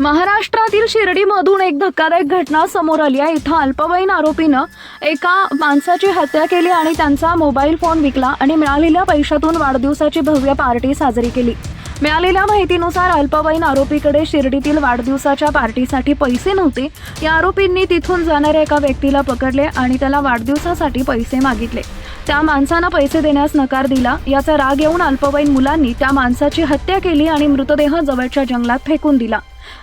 महाराष्ट्रातील शिर्डीमधून एक धक्कादायक घटना समोर आली आहे. इथं अल्पवयीन आरोपीनं एका माणसाची हत्या केली आणि त्यांचा मोबाईल फोन विकला आणि मिळालेल्या पैशातून वाढदिवसाची भव्य पार्टी साजरी केली. मिळालेल्या माहितीनुसार अल्पवयीन आरोपीकडे शिर्डीतील वाढदिवसाच्या पार्टीसाठी पैसे नव्हते. या आरोपींनी तिथून जाणाऱ्या एका व्यक्तीला पकडले आणि त्याला वाढदिवसासाठी पैसे मागितले. त्या माणसानं पैसे देण्यास नकार दिला याचा राग येऊन अल्पवयीन मुलांनी त्या माणसाची हत्या केली आणि मृतदेह जवळच्या जंगलात फेकून दिला.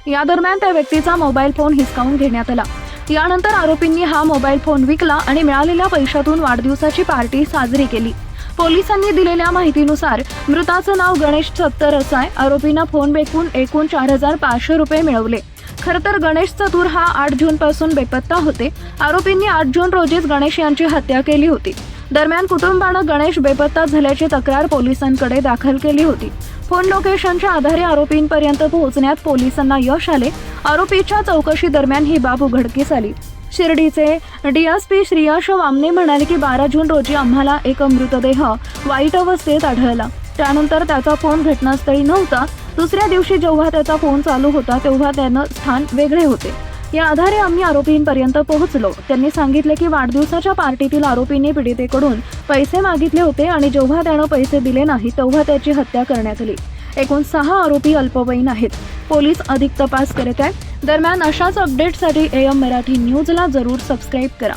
या दरम्यान त्या व्यक्तीचा मोबाईल फोन हिसकावून घेण्यात आला. यानंतर आरोपींनी हा मोबाईल फोन विकला आणि मिळालेल्या पैशातून वाढदिवसाची पार्टी साजरी केली. पोलिसांनी दिलेल्या माहितीनुसार मृताचं नाव गणेश सत्तर असं आहे आरोपीनं फोन बेकून एकूण चार हजार पाचशे रुपये मिळवले. खरं तर गणेश चतुर हा आठ जून पासून बेपत्ता होते. आरोपींनी आठ जून रोजीच गणेश यांची हत्या केली होती. दरम्यान कुटुंबानं गणेश बेपत्ता झाल्याची तक्रार पोलिसांकडे दाखल केली होती. फोन लोकेशनच्या आधारे आरोपींपर्यंत पोहोचण्यात पोलिसांना यश आले. आरोपीच्या चौकशी दरम्यान ही बाब उघडकीस आली. शिर्डीचे डीएसपी श्रीयाश वामने म्हणाले की बारा जून रोजी आम्हाला एक मृतदेह वाईट अवस्थेत आढळला. त्यानंतर त्याचा फोन घटनास्थळी नव्हता. दुसऱ्या दिवशी जेव्हा त्याचा फोन चालू होता तेव्हा त्यानं स्थान वेगळे होते. या आधारे आम्ही आरोपींपर्यंत पोहोचलो. त्यांनी सांगितले की वाढदिवसाच्या पार्टीतील आरोपींनी पीडितेकडून पैसे मागितले होते आणि जेव्हा त्यानं पैसे दिले नाही तेव्हा त्याची हत्या करण्यात आली. एकूण सहा आरोपी अल्पवयीन आहेत. पोलीस अधिक तपास करत आहेत. दरम्यान अशाच अपडेटसाठी एम मराठी न्यूजला जरूर सबस्क्राईब करा.